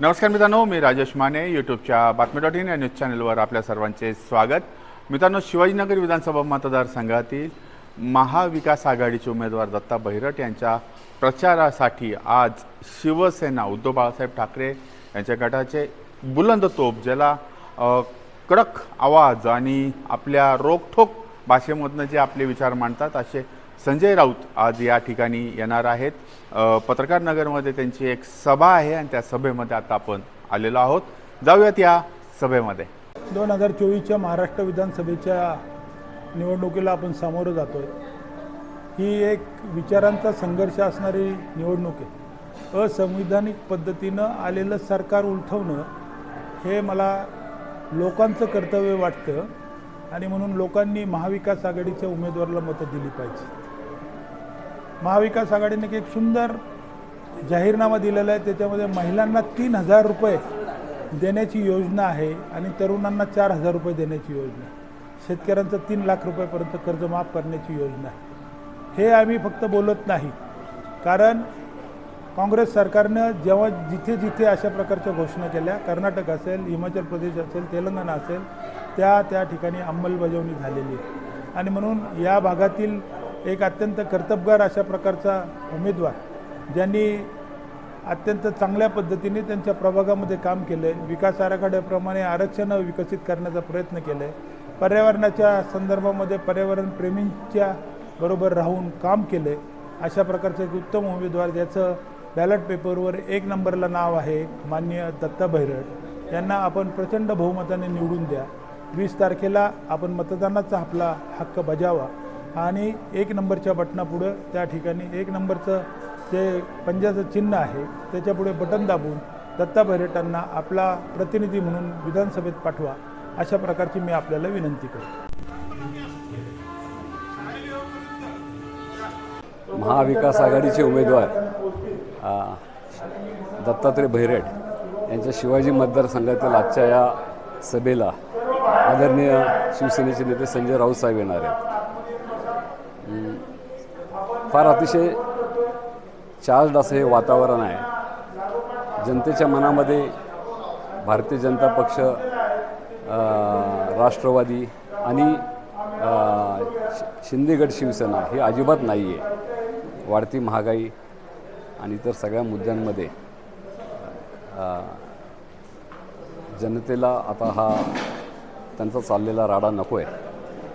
नमस्कार मित्रांनो मी राजेश माने यूट्यूबच्या बातमी डॉट इन या न्यूज चॅनलवर आपल्या सर्वांचे स्वागत. मित्रांनो शिवाजीनगर विधानसभा मतदारसंघातील महाविकास आघाडीचे उमेदवार दत्ता बहिरट यांच्या प्रचारासाठी आज शिवसेना उद्धव बाळासाहेब ठाकरे यांच्या गटाचे बुलंद तोप ज्याला कडक आवाज आणि आपल्या रोखठोक भाषेमधनं जे आपले विचार मांडतात असे संजय राऊत आज या ठिकाणी येणार आहेत. पत्रकार नगरमध्ये त्यांची एक सभा आहे आणि त्या सभेमध्ये आता आपण आलेलो आहोत. जाऊयात या सभेमध्ये. दोन हजार चोवीसच्या महाराष्ट्र विधानसभेच्या निवडणुकीला आपण सामोरं जातो आहे ही एक विचारांचा संघर्ष असणारी निवडणूक आहे. असंविधानिक पद्धतीनं आलेलं सरकार उलथवणं हे मला लोकांचं कर्तव्य वाटतं आणि म्हणून लोकांनी महाविकास आघाडीच्या उमेदवाराला मतं दिली पाहिजे महाविकास आघाडीने एक सुंदर जाहीरनामा दिलेला आहे. त्याच्यामध्ये महिलांना तीन हजार रुपये देण्याची योजना आहे आणि तरुणांना चार हजार रुपये देण्याची योजना शेतकऱ्यांचं तीन लाख रुपयेपर्यंत कर्ज माफ करण्याची योजना हे आम्ही फक्त बोलत नाही. कारण काँग्रेस सरकारनं जेव्हा जिथे जिथे अशा प्रकारच्या घोषणा केल्या कर्नाटक असेल हिमाचल प्रदेश असेल तेलंगणा असेल त्या त्या ठिकाणी अंमलबजावणी झालेली आहे. आणि म्हणून या भागातील एक अत्यंत कर्तबगार अशा प्रकारचा उमेदवार ज्यांनी अत्यंत चांगल्या पद्धतीने त्यांच्या प्रभागामध्ये काम केलं आहे विकास आराखड्याप्रमाणे आरक्षण विकसित करण्याचा प्रयत्न केला आहे पर्यावरणाच्या संदर्भामध्ये पर्यावरण प्रेमींच्या बरोबर राहून काम केलं आहे अशा प्रकारचे एक उत्तम उमेदवार ज्याचं बॅलट पेपरवर एक नंबरला नाव आहे मान्य दत्ता भैरट यांना आपण प्रचंड बहुमताने निवडून द्या. वीस तारखेला आपण मतदानाचा आपला हक्क बजावा. आणि एक नंबरच्या बटणापुढं त्या ठिकाणी एक नंबरचं जे पंजाचं चिन्ह आहे त्याच्यापुढे बटन दाबून दत्ता भैरटांना आपला प्रतिनिधी म्हणून विधानसभेत पाठवा अशा प्रकारची मी आपल्याला विनंती करतो. महाविकास आघाडीचे उमेदवार दत्तात्रय भैरट यांच्या शिवाजी मतदारसंघातील आजच्या या सभेला आदरणीय शिवसेनेचे नेते संजय राऊत साहेब येणार आहेत. फार अतिशय चार्ज असं हे वातावरण आहे. जनतेच्या मनामध्ये भारतीय जनता पक्ष राष्ट्रवादी आणि शि- शिंदेगड शिवसेना हे अजिबात नाही आहे वाढती महागाई आणि इतर सगळ्या मुद्द्यांमध्ये जनतेला आता हा त्यांचा चाललेला राडा नको आहे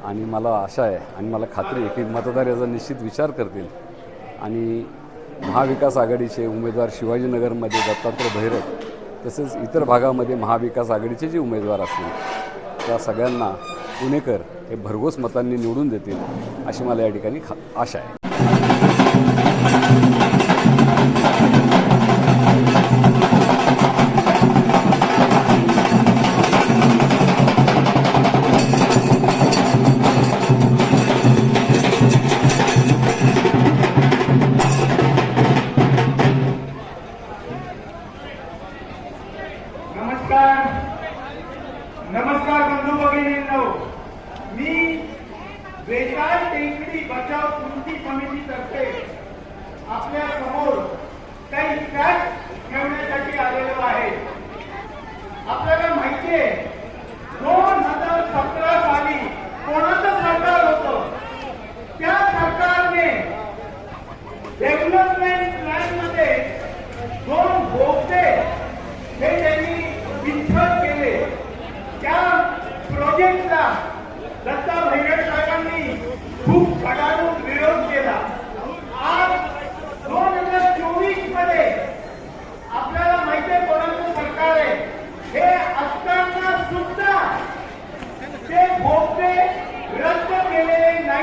आणि मला आशा आहे आणि मला खात्री आहे की मतदार याचा निश्चित विचार करतील. आणि महाविकास आघाडीचे उमेदवार शिवाजीनगरमध्ये दत्तात्रय भैरव तसेच इतर भागामध्ये महाविकास आघाडीचे जे उमेदवार असतील त्या सगळ्यांना पुणेकर हे भरघोस मतांनी निवडून देतील अशी मला या ठिकाणी खा आशा आहे.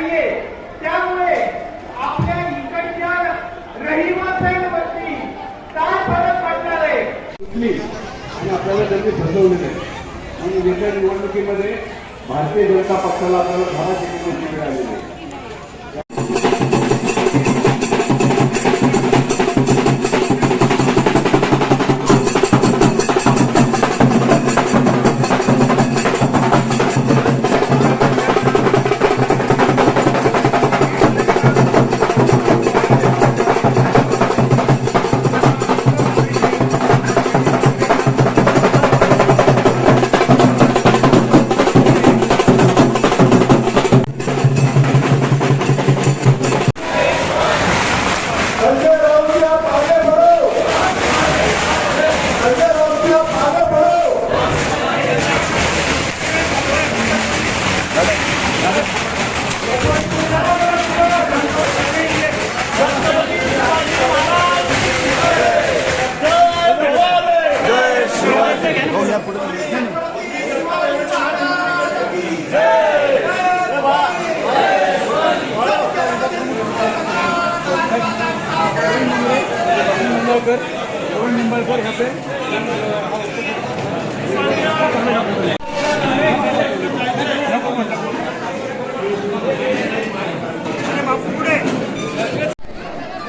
नाहीये. त्यामुळे आपल्या इकडच्या रहिवाशांवरती काय फरक पडणार आहे? कुठली? आणि आपल्याला त्यांनी फसवलेलं आहे. आणि येत्या निवडणुकीमध्ये भारतीय जनता पक्षाला आपल्याला धारा जिंकण्याची वेळ आहे.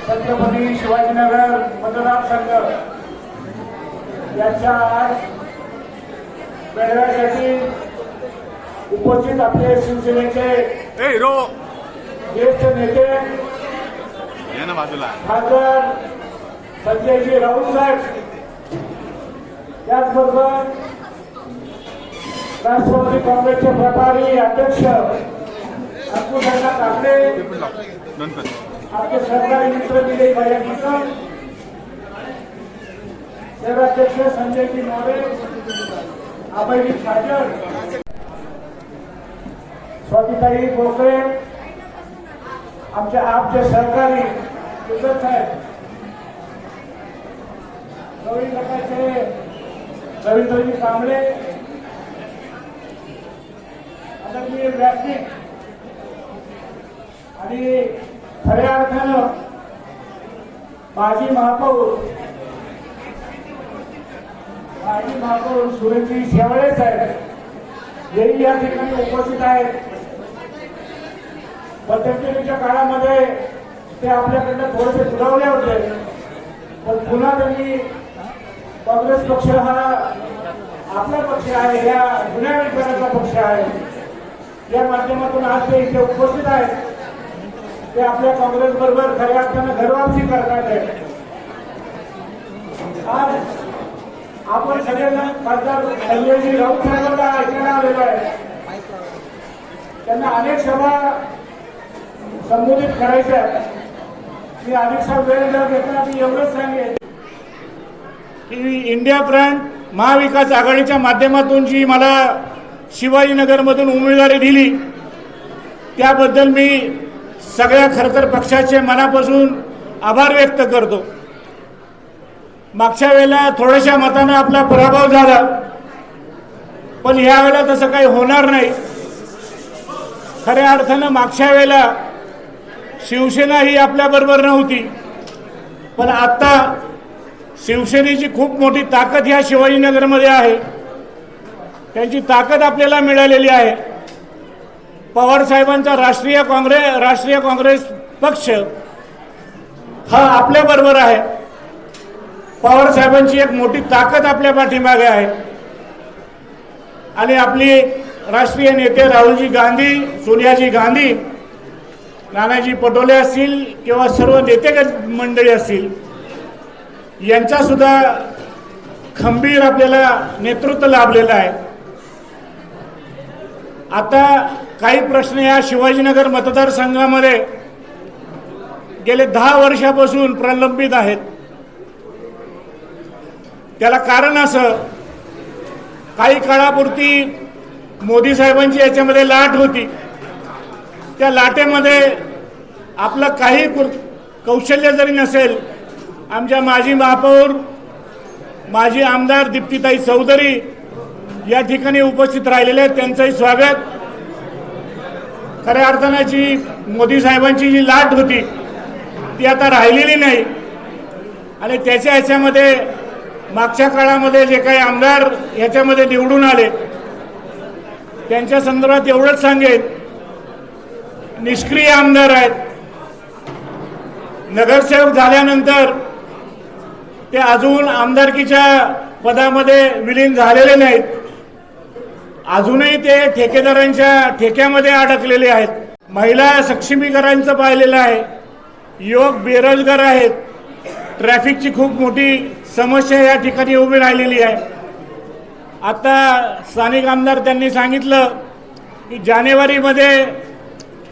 छत्रपती शिवाजीनगर मतदारसंघ याच्या आज बेळगावसाठी उपस्थित आपले शिवसेनेचे ज्येष्ठ नेते खासदार संजयजी राऊत साहेब. त्याचबरोबर राष्ट्रवादी काँग्रेसचे प्रभारी अध्यक्ष अंकुशण्णा काकडे आपले. सरकारी मित्र विजय भाई किसन शहराध्यक्ष संजयजी मोरे अभयजी छाजर स्वातीताई पोकळे आमचे आपचे सहकारी कुलत साहेब गौरी गटाचे रवींद्रजी कांबळे. आदरणीय व्यासपीठ. आणि खऱ्या अर्थानं माजी महापौर. माजी महापौर सुरेशजी शेवाळे साहेब हेही या ठिकाणी उपस्थित आहेत. मध्यंतरीच्या काळामध्ये ते आपल्याकडनं थोडेसे दुरावले होते. पण पुन्हा त्यांनी काँग्रेस पक्ष हा आपला पक्ष आहे या जुन्या विचाराचा पक्ष आहे. या माध्यमातून आज ते इथे उपस्थित आहेत. ते आपल्या काँग्रेस बरोबर खऱ्या अर्थानं घरवापसी करतात आज आपण सगळ्यांना खासदार संजयजी राऊत साहेबांना ऐकायला आलेलो आहे. त्यांना अनेक सभा संबोधित करायच्या आहेत. मी अधिकचा वेळ न घेतला मी एवढंच सांगेन. इंडिया फ्रंट महाविकास आघाडीच्या माध्यमातून जी मला शिवाजीनगरमधून उमेदवारी दिली. त्याबद्दल मी सगळ्या खरंतर पक्षाचे मनापासून आभार व्यक्त करतो. मागच्या वेळेला थोड्याशा मतानं आपला पराभव झाला. पण यावेळेला तसं काही होणार नाही. खऱ्या अर्थानं मागच्या वेळेला शिवसेना ही आपल्याबरोबर नव्हती. पण आत्ता शिवसेनेची खूप मोठी ताकद ह्या शिवाजीनगरमध्ये आहे. त्यांची ताकद आपल्याला मिळालेली आहे. पवार साहेबांचा राष्ट्रीय काँग्रेस राष्ट्रीय काँग्रेस पक्ष हा आपल्याबरोबर आहे. पवार साहेबांची एक मोठी ताकद आपल्या पाठीमागे आहे. आणि आपली राष्ट्रीय नेते राहुलजी गांधी सोनियाजी गांधी नानाजी पटोले असतील किंवा सर्व नेते मंडळी असतील यांचा सुद्धा खंबीर आपल्याला नेतृत्व लाभलेलं आहे. आता काही प्रश्न या शिवाजीनगर मतदारसंघामध्ये गेले दहा वर्षापासून प्रलंबित आहेत. त्याला कारण असं काही काळापुरती मोदी साहेबांची याच्यामध्ये लाट होती. त्या लाटेमध्ये आपलं काही कौशल्य जरी नसेल आमच्या माजी महापौर माजी आमदार दीप्तीताई चौधरी या ठिकाणी उपस्थित राहिलेले आहेत. त्यांचंही स्वागत. खऱ्या अर्थानं जी मोदी साहेबांची जी लाट होती ती आता राहिलेली नाही. आणि त्याच्या ह्याच्यामध्ये मागच्या काळामध्ये जे काही आमदार ह्याच्यामध्ये निवडून आले त्यांच्या संदर्भात एवढंच सांगेन. निष्क्रिय आमदार आहेत. नगरसेवक झाल्यानंतर ते अजून आमदारकीच्या पदामध्ये विलीन झालेले नाहीत. अजूनही ते ठेकेदारांच्या ठेक्यामध्ये अडकलेले आहेत. महिला सक्षमीकरणचं पाहिलेलं आहे. युवक बेरोजगार आहेत. ट्रॅफिकची खूप मोठी समस्या या ठिकाणी उभी राहिलेली आहे. आता स्थानिक आमदार त्यांनी सांगितलं की जानेवारीमध्ये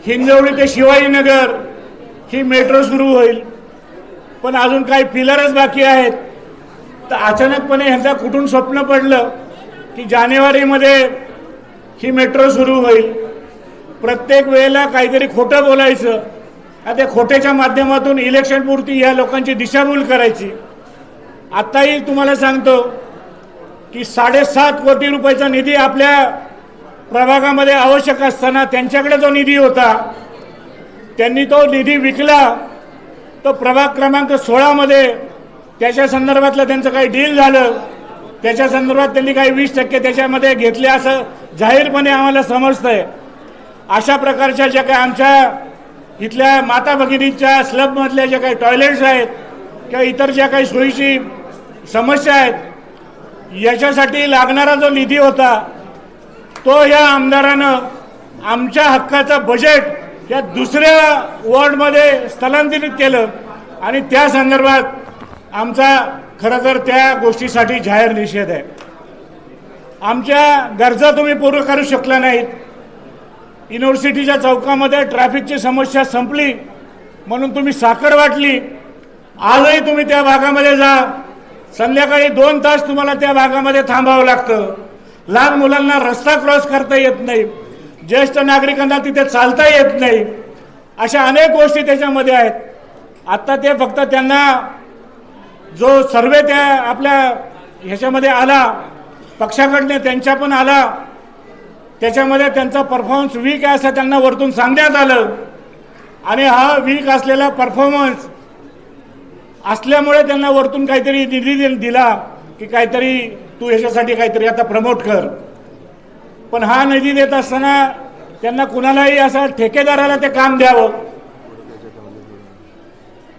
हिंजवडी ते शिवाजीनगर ही मेट्रो सुरू होईल. पण अजून काही पिलरच बाकी आहेत. तर अचानकपणे ह्यांचा कुठून स्वप्न पडलं की जानेवारीमध्ये ही मेट्रो सुरू होईल. प्रत्येक वेळेला काहीतरी खोटं बोलायचं. आणि त्या खोट्याच्या माध्यमातून इलेक्शनपुरती या लोकांची दिशाभूल करायची. आत्ताही तुम्हाला सांगतो की साडेसात कोटी रुपयाचा निधी आपल्या प्रभागामध्ये आवश्यक असताना त्यांच्याकडे जो निधी होता त्यांनी तो निधी विकला. तो प्रभाग क्रमांक सोळामध्ये त्याच्या संदर्भातलं त्यांचं काही डील झालं. त्याच्या संदर्भात त्यांनी काही वीस टक्के त्याच्यामध्ये घेतले असं जाहीरपणे आम्हाला समजतंय. अशा प्रकारच्या ज्या काही आमच्या इथल्या माता भगिनींच्या स्लबमधल्या ज्या काही टॉयलेट्स आहेत किंवा इतर ज्या काही सोयीची समस्या आहेत याच्यासाठी लागणारा जो निधी होता तो या आमदारानं आमच्या हक्काचा बजेट या दुसऱ्या वॉर्डमध्ये स्थलांतरित केलं आणि त्या संदर्भात आमचा खरं तर त्या गोष्टीसाठी जाहीर निषेध आहे. आमच्या गरजा तुम्ही पूर्ण करू शकल्या नाहीत. युनिव्हर्सिटीच्या चौकामध्ये ट्रॅफिकची समस्या संपली म्हणून तुम्ही साखर वाटली. आजही तुम्ही त्या भागामध्ये जा. संध्याकाळी दोन तास तुम्हाला त्या भागामध्ये थांबावं लागतं. लहान मुलांना रस्ता क्रॉस करता येत नाही. ज्येष्ठ नागरिकांना तिथे चालता येत नाही. अशा अनेक गोष्टी त्याच्यामध्ये आहेत. आत्ता ते फक्त त्यांना जो सर्वे त्या आपल्या ह्याच्यामध्ये आला पक्षाकडनं त्यांच्या पण आला त्याच्यामध्ये त्यांचा परफॉर्मन्स वीक आहे असं त्यांना वरतून सांगण्यात आलं. आणि हा वीक असलेला परफॉर्मन्स असल्यामुळे त्यांना वरतून काहीतरी निधी दि- दिला की काहीतरी तू ह्याच्यासाठी काहीतरी आता प्रमोट कर. पण हा निधी देत असताना त्यांना कुणालाही असं ठेकेदाराला ते काम द्यावं.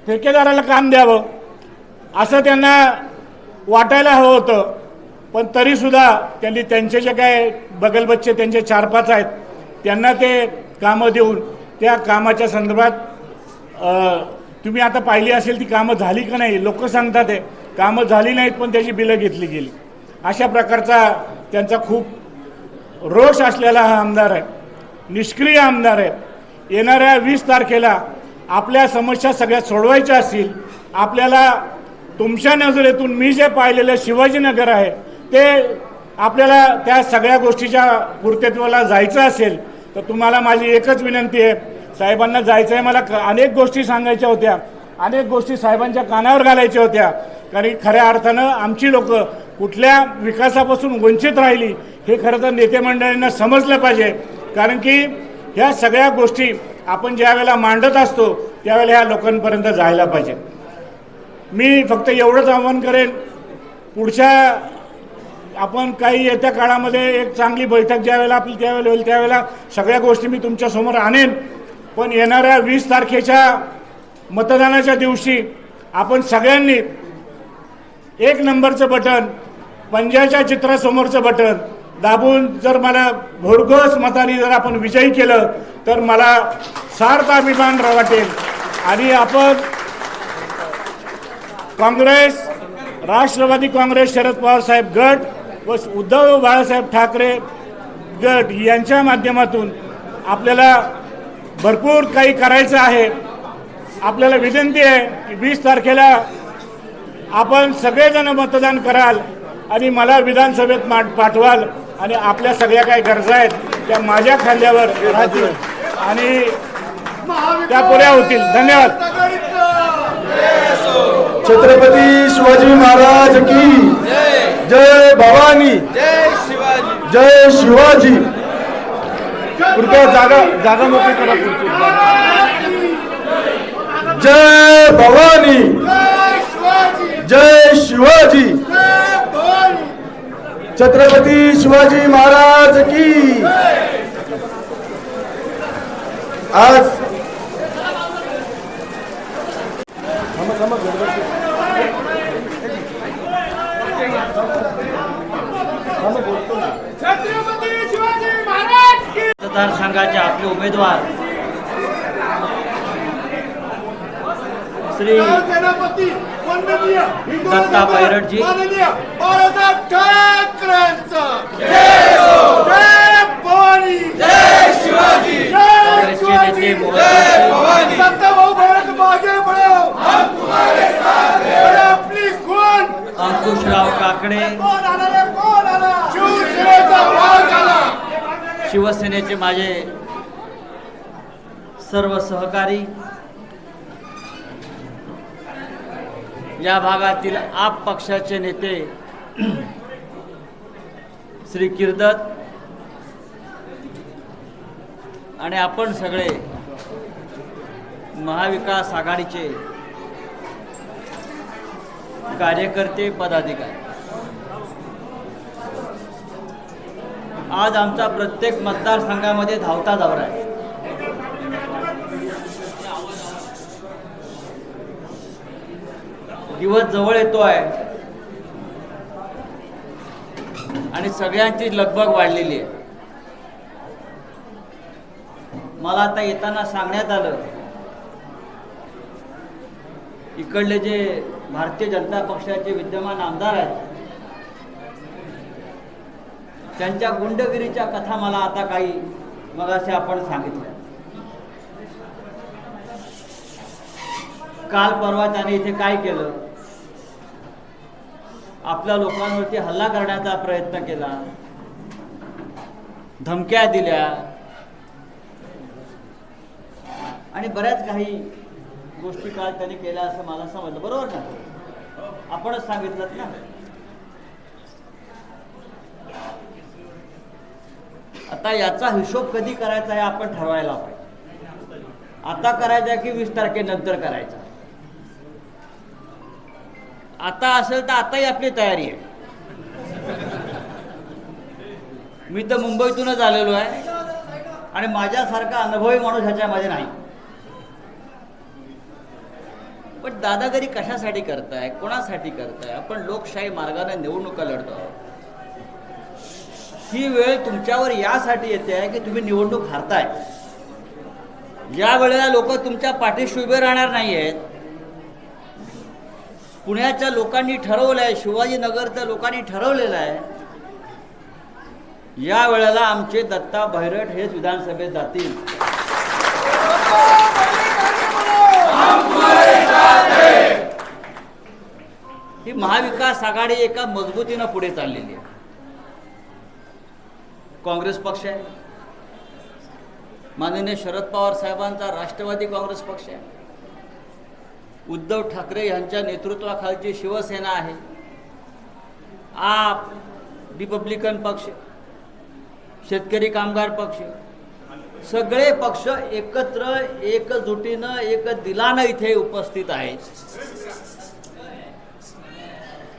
ठेकेदाराला काम द्यावं. असं त्यांना वाटायला हवं होतं. पण तरीसुद्धा त्यांनी त्यांचे जे काय बगलबच्चे त्यांचे चार पाच आहेत त्यांना ते कामं देऊन त्या कामाच्या संदर्भात तुम्ही आता पाहिली असेल ती कामं झाली का नाही लोक सांगतात आहे कामं झाली नाहीत पण त्याची बिलं घेतली गेली. अशा प्रकारचा त्यांचा खूप रोष असलेला हा आमदार आहे. निष्क्रिय आमदार आहे. येणाऱ्या वीस तारखेला आपल्या समस्या सगळ्या सोडवायच्या असतील आपल्याला तुमच्या नजरेतून मी जे पाहिलेलं शिवाजीनगर आहे ते आपल्याला त्या सगळ्या गोष्टीच्या पूर्तत्वाला जायचं असेल तर तुम्हाला माझी एकच विनंती आहे. साहेबांना जायचं आहे मला क- अनेक गोष्टी सांगायच्या होत्या अनेक गोष्टी साहेबांच्या कानावर घालायच्या होत्या कारण खऱ्या अर्थानं आमची लोक कुठल्या विकासापासून वंचित राहिली हे खरं तर नेते मंडळींना समजलं पाहिजे. कारण की ह्या सगळ्या गोष्टी आपण ज्यावेळेला मांडत असतो त्यावेळेला ह्या लोकांपर्यंत जायला पाहिजे. मी फक्त एवढंच आव्हान करेन पुढच्या आपण काही येत्या काळामध्ये एक चांगली बैठक ज्यावेळेला आपली त्यावेळेला होईल त्यावेळेला सगळ्या गोष्टी मी तुमच्यासमोर आणेन. पण येणाऱ्या वीस तारखेच्या मतदानाच्या दिवशी आपण सगळ्यांनी एक नंबरचं बटन पंजाच्या चित्रासमोरचं बटन. दाबून जर मला भोडघोस मताने जर आपण विजयी केलं तर मला सार्थ अभिमान वाटेल. आणि आपण काँग्रेस राष्ट्रवादी काँग्रेस शरद पवार साहेब गट व उद्धव बाळासाहेब ठाकरे गट यांच्या माध्यमातून आपल्याला भरपूर काही करायचं आहे. आपल्याला विनंती आहे की वीस तारखेला आपण सगळेजण मतदान कराल. आणि मला विधानसभेत मा पाठवाल आणि आपल्या सगळ्या काही गरजा आहेत त्या माझ्या खांद्यावर राहतील आणि त्या पुऱ्या होतील. धन्यवाद. छत्रपती शिवाजी महाराज की जय भवानी. जय शिवाजी. कृपया जागा जागा मोकळी करा जय भवानी. जय शिवाजी. छत्रपती शिवाजी महाराज की आज मतदारसंघाचे आपले उमेदवार श्री दत्ता बाळासाहेब ठाकरेंचा. शिवाजी. दत्ताभाऊ मागे आपली कोण अंकुशराव काकडे शिवसेनेचे माझे सर्व सहकारी या भागातील आप पक्षाचे नेते श्री किर्दत आणि आपण सगळे महाविकास आघाडीचे कार्यकर्ते पदाधिकारी. आज आमचा प्रत्येक मतदारसंघामध्ये धावता दौरा आहे. दिवस जवळ येतो आहे आणि सगळ्यांची लगबग वाढलेली आहे. मला आता येताना सांगण्यात आलं इकडले जे भारतीय जनता पक्षाचे विद्यमान आमदार आहेत त्यांच्या गुंडगिरीच्या कथा मला आता काही मगाशी आपण सांगितल्या. काल परवा त्याने इथे काय केलं? आपल्या लोकांवरती हल्ला करण्याचा प्रयत्न केला. धमक्या दिल्या. आणि बऱ्याच काही गोष्टी काल त्यांनी केल्या असं मला समजलं. बरोबर ना आपणच सांगितलं ना. आता याचा हिशोब कधी करायचा हे आपण ठरवायला पाहिजे आता करायचा की वीस तारखेनंतर करायचा. आता असेल तर आताही आपली तयारी आहे. मी तर मुंबईतूनच आलेलो आहे. आणि माझ्यासारखा अनुभवी माणूस ह्याच्यामध्ये नाही. पण दादागिरी कशासाठी करताय? कोणासाठी करताय? आपण लोकशाही मार्गाने निवडणुका लढतो ही वेळ तुमच्यावर यासाठी येते आहे की तुम्ही निवडणूक हारताय. ज्या वेळेला लोक तुमच्या पाठीशी उभे राहणार नाही आहेत पुण्याच्या लोकांनी ठरवलं आहे शिवाजीनगरच्या लोकांनी ठरवलेलं आहे या वेळेला आमचे दत्ता भैरट हेच विधानसभेत जातील. ही महाविकास आघाडी एका मजबूतीनं पुढे चाललेली आहे. काँग्रेस पक्ष आहे. माननीय शरद पवार साहेबांचा राष्ट्रवादी काँग्रेस पक्ष आहे. उद्धव ठाकरे यांच्या नेतृत्वाखालची शिवसेना आहे. आप रिपब्लिकन पक्ष शेतकरी कामगार पक्ष सगळे पक्ष एकत्र एकजुटीनं एक दिलानं इथे उपस्थित आहेत.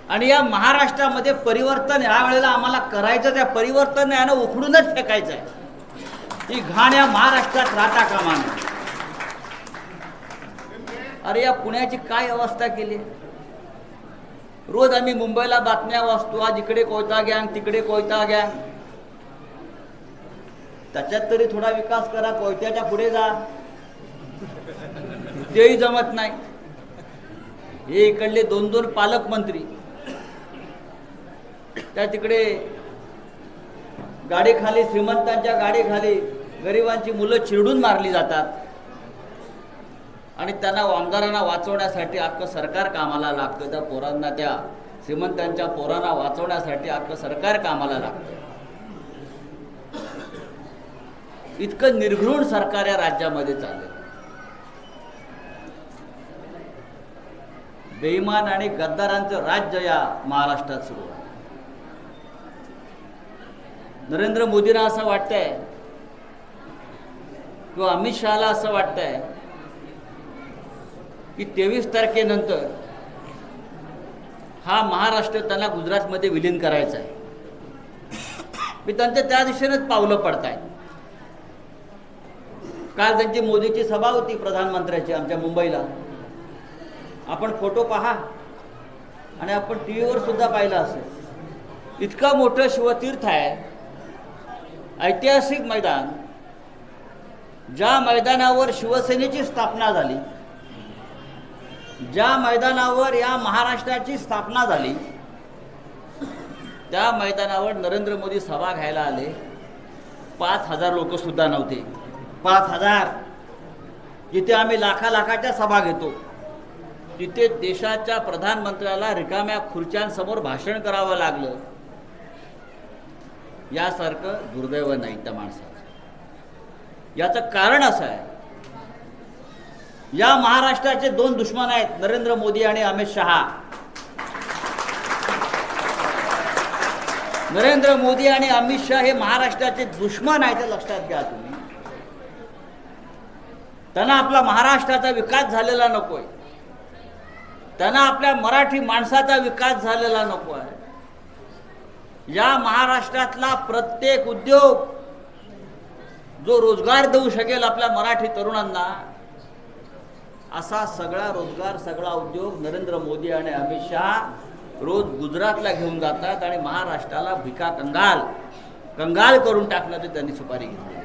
आणि या महाराष्ट्रामध्ये परिवर्तन या वेळेला आम्हाला करायचं त्या परिवर्तन यानं उखडूनच फेकायचं आहे ही घाण या महाराष्ट्रात राहता कामा नये. अरे या पुण्याची काय अवस्था केली? रोज आम्ही मुंबईला बातम्या वाचतो आज इकडे कोयता गँग तिकडे कोयता गँग. त्याच्यात तरी थोडा विकास करा कोयत्याच्या पुढे जा. तेही जमत नाही. हे इकडले दोन दोन पालकमंत्री. त्या तिकडे गाडीखाली श्रीमंतांच्या गाडीखाली गरिबांची मुलं चिरडून मारली जातात. आणि त्यांना आमदारांना वाचवण्यासाठी अख्खं सरकार कामाला लागतं. त्या पोरांना त्या श्रीमंतांच्या पोरांना वाचवण्यासाठी अख्खं सरकार कामाला लागतं. इतकं निर्घृण सरकार या राज्यामध्ये चाललं बेईमान आणि गद्दारांचं राज्य या महाराष्ट्रात सुरू आहे. नरेंद्र मोदींना असं वाटतंय किंवा अमित शहाला असं वाटतंय की तेवीस तारखेनंतर हा महाराष्ट्र त्यांना गुजरातमध्ये विलीन करायचा आहे. मी त्यांच्या त्या दिशेनेच पावलं पडतायत. काल त्यांची मोदीची सभा होती प्रधानमंत्र्याची आमच्या मुंबईला. आपण फोटो पहा. आणि आपण टी व्हीवर सुद्धा पाहिलं असेल. इतकं मोठं शिवतीर्थ आहे. ऐतिहासिक मैदान. ज्या मैदानावर शिवसेनेची स्थापना झाली ज्या मैदानावर या महाराष्ट्राची स्थापना झाली त्या मैदानावर नरेंद्र मोदी सभा घ्यायला आले. पाच हजार लोकसुद्धा नव्हते. पाच हजार. जिथे आम्ही लाखा लाखाच्या सभा घेतो तिथे देशाच्या प्रधानमंत्र्याला रिकाम्या खुर्च्यांसमोर भाषण करावं लागलं. यासारखं दुर्दैव नाही त्या माणसाचं. याचं कारण असं आहे या महाराष्ट्राचे दोन दुश्मन आहेत नरेंद्र मोदी आणि अमित शहा. नरेंद्र मोदी आणि अमित शहा हे महाराष्ट्राचे दुश्मन आहेत लक्षात घ्या तुम्ही. त्यांना आपला महाराष्ट्राचा विकास झालेला नकोय. त्यांना आपल्या मराठी माणसाचा विकास झालेला नको आहे या महाराष्ट्रातला प्रत्येक उद्योग जो रोजगार देऊ शकेल आपल्या मराठी तरुणांना असा सगळा रोजगार सगळा उद्योग नरेंद्र मोदी आणि अमित शहा रोज गुजरातला घेऊन जातात आणि महाराष्ट्राला भिका कंगाल कंगाल करून टाकण्याची त्यांनी सुपारी घेतली.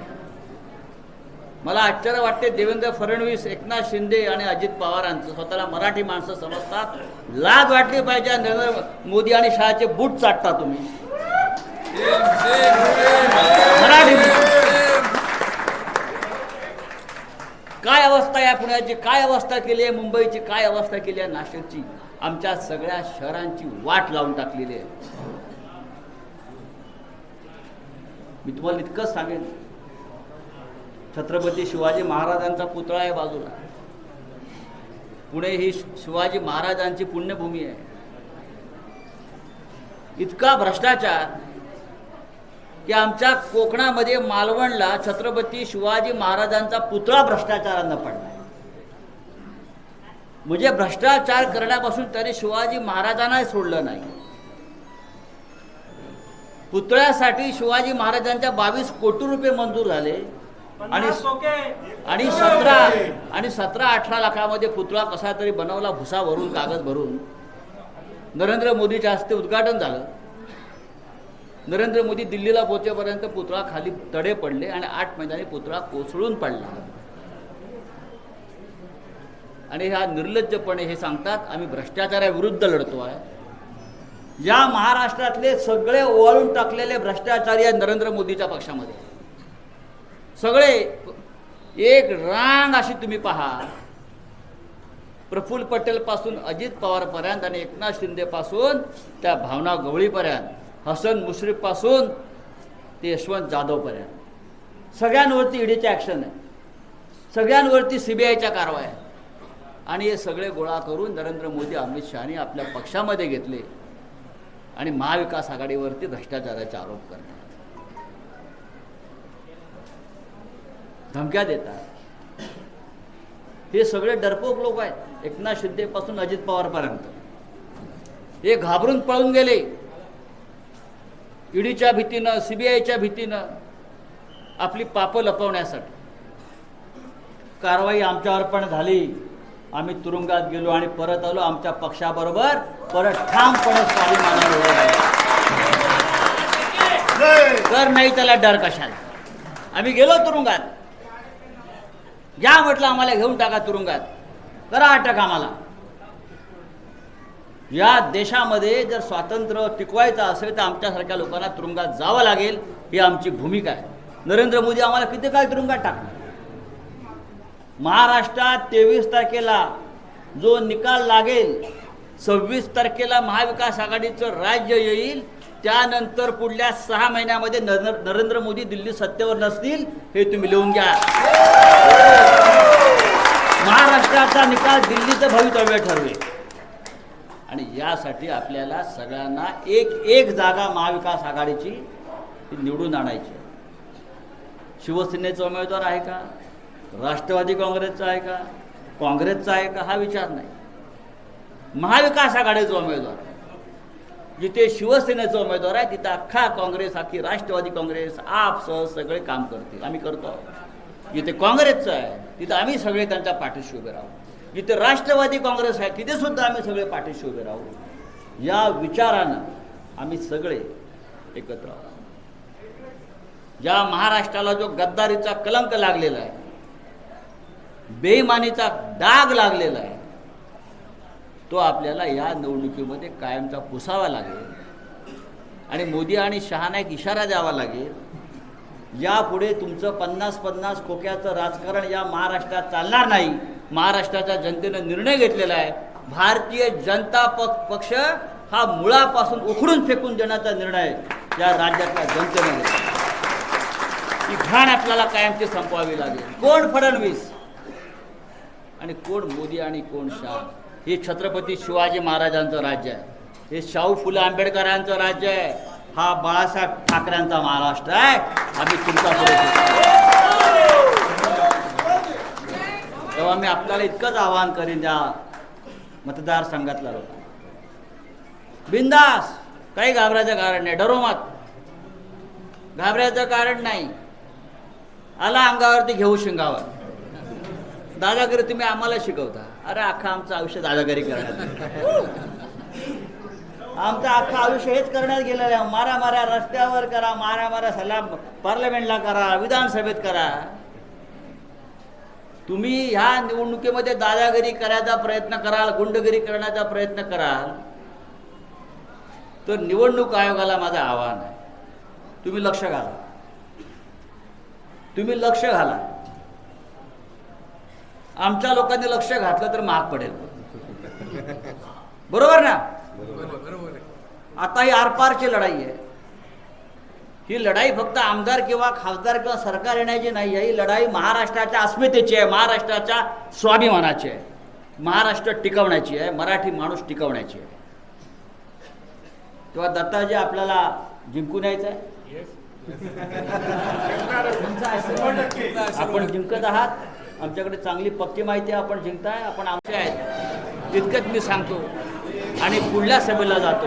मला आश्चर्य वाटते देवेंद्र फडणवीस एकनाथ शिंदे आणि अजित पवारांचं. स्वतःला मराठी माणसं समजतात. लाज वाटली पाहिजे नरेंद्र मोदी आणि शहाचे बूट चाटता तुम्ही. मराठी काय अवस्था आहे पुण्याची? काय अवस्था केली आहे मुंबईची? काय अवस्था केली आहे नाशिकची? आमच्या सगळ्या शहरांची वाट लावून टाकलेली आहे. मी तुम्हाला इतकंच सांगेन. छत्रपती शिवाजी महाराजांचा पुतळा आहे बाजूला. पुणे ही शिवाजी महाराजांची पुण्यभूमी आहे. इतका भ्रष्टाचार की आमच्या कोकणामध्ये मालवणला छत्रपती शिवाजी महाराजांचा पुतळा भ्रष्टाचारांना पडला म्हणजे भ्रष्टाचार करण्यापासून त्यांनी शिवाजी महाराजांना सोडलं नाही. पुतळ्यासाठी शिवाजी महाराजांच्या बावीस कोटी रुपये मंजूर झाले. आणि आणि सतरा आणि सतरा अठरा लाखामध्ये पुतळा कसा तरी बनवला भुसा भरून कागद भरून. नरेंद्र मोदीच्या हस्ते उद्घाटन झालं. नरेंद्र मोदी दिल्लीला पोहोचेपर्यंत पुतळा खाली तडे पडले आणि आठ महिन्यांनी पुतळा कोसळून पडला. आणि ह्या निर्लज्जपणे हे सांगतात आम्ही भ्रष्टाचाराविरुद्ध लढतो आहे. या महाराष्ट्रातले सगळे ओवाळून टाकलेले भ्रष्टाचारी आहे नरेंद्र मोदीच्या पक्षामध्ये. सगळे एक रांग अशी तुम्ही पहा. प्रफुल्ल पटेल पासून अजित पवार पर्यंत आणि एकनाथ शिंदे पासून त्या भावना गवळीपर्यंत. हसन मुश्रीफपासून ते यशवंत जाधवपर्यंत सगळ्यांवरती ईडीचे ॲक्शन आहे. सगळ्यांवरती सी बी कारवाई आहे आणि हे सगळे गोळा करून नरेंद्र मोदी अमित शहानी आपल्या पक्षामध्ये घेतले आणि महाविकास आघाडीवरती भ्रष्टाचाराचे आरोप करतात. धमक्या देतात. हे सगळे डरपोक लोक आहेत. एकनाथ शिंदेपासून अजित पवारपर्यंत हे घाबरून पळून गेले. ईडीच्या भीतीनं सीबीआयच्या भीतीनं आपली पापं लपवण्यासाठी कारवाई आमच्यावर पण झाली. आम्ही तुरुंगात गेलो आणि परत आलो. आमच्या पक्षाबरोबर परत ठामपणे स्वाभिमानाने तर नाही त्याला डर कशाला? आम्ही गेलो तुरुंगात. या म्हटलं आम्हाला घेऊन टाका तुरुंगात. करा अटक आम्हाला. या देशामध्ये जर स्वातंत्र्य टिकवायचं असेल तर आमच्यासारख्या लोकांना तुरुंगात जावं लागेल ही आमची भूमिका आहे. नरेंद्र मोदी आम्हाला किती काळ तुरुंगात टाकणार? महाराष्ट्रात तेवीस तारखेला जो निकाल लागेल सव्वीस तारखेला महाविकास आघाडीचं राज्य येईल त्यानंतर पुढल्या सहा महिन्यामध्ये नर- नरेंद्र मोदी दिल्ली सत्तेवर नसतील हे तुम्ही लिहून घ्या. महाराष्ट्राचा निकाल दिल्लीचं भवितव्य ठरवेल. आणि यासाठी आपल्याला सगळ्यांना एक एक जागा महाविकास आघाडीची ती निवडून आणायची. आहे. शिवसेनेचा उमेदवार आहे का? राष्ट्रवादी काँग्रेसचा आहे का? काँग्रेसचा आहे का? हा विचार नाही. महाविकास आघाडीचा उमेदवार. जिथे शिवसेनेचा उमेदवार आहे तिथं अख्खा काँग्रेस अख्खी राष्ट्रवादी काँग्रेस आपसह सगळे काम करतील. आम्ही करतो. आहोत जिथे काँग्रेसचं आहे तिथं आम्ही सगळे त्यांच्या पाठीशी उभे राहू. इथे राष्ट्रवादी काँग्रेस आहे तिथे सुद्धा आम्ही सगळे पाठीशी उभे राहू. या विचारानं आम्ही सगळे एकत्र आहोत. ज्या महाराष्ट्राला जो गद्दारीचा कलंक लागलेला आहे बेईमानीचा डाग लागलेला आहे तो आपल्याला या निवडणुकीमध्ये कायमचा पुसावा लागेल. आणि मोदी आणि शहाना एक इशारा द्यावा लागेल. यापुढे तुमचं पन्नास पन्नास खोक्याचं राजकारण या महाराष्ट्रात चालणार नाही. महाराष्ट्राच्या जनतेनं निर्णय घेतलेला आहे. भारतीय जनता पक पक्ष हा मुळापासून उखडून फेकून देण्याचा निर्णय या राज्यातल्या जनतेनं घेतला ही घाण आपल्याला कायमची संपवावी लागेल. कोण फडणवीस? आणि कोण मोदी आणि कोण शाह? हे छत्रपती शिवाजी महाराजांचं राज्य आहे. हे शाहू फुले आंबेडकरांचं राज्य आहे. हा बाळासाहेब ठाकरेंचा महाराष्ट्र आहे. आम्ही तुमचा तेव्हा मी आपल्याला इतकंच आवाहन करीन त्या मतदारसंघातल्या लोक बिंदास काही घाबरायचं कारण नाही. डरो मत. घाबरायचं कारण नाही. आला अंगावरती घेऊ शिंगावर. दादागिरी तुम्ही आम्हाला शिकवता. अरे अख्खा आमचं आयुष्य दादागिरी करण्यात आमचं अख्खं आयुष्य हेच करण्यात गेलेलं आहे. मारा मारा रस्त्यावर करा मारा मारा सल्ला पार्लमेंटला करा विधानसभेत करा. तुम्ही ह्या निवडणुकीमध्ये दादागिरी करायचा प्रयत्न कराल गुंडगिरी करण्याचा प्रयत्न कराल तर निवडणूक आयोगाला माझं आव्हान आहे. तुम्ही लक्ष घाला. तुम्ही लक्ष घाला. आमच्या लोकांनी लक्ष घातलं तर महाग पडेल. बरोबर ना? बरोबर आता ही आरपारची लढाई आहे. ही लढाई फक्त आमदार किंवा खासदार किंवा सरकार येण्याची नाही आहे. ही लढाई महाराष्ट्राच्या अस्मितेची आहे महाराष्ट्राच्या स्वाभिमानाची आहे. महाराष्ट्र टिकवण्याची आहे मराठी माणूस टिकवण्याची आहे. तेव्हा दत्ताजी आपल्याला जिंकून यायचं आहे. आपण जिंकत आहात. आमच्याकडे चांगली पक्की माहिती आहे आपण जिंकताय आपण आमचे आहेत. तितकंच मी सांगतो. आणि पुढल्या सभेला जातो.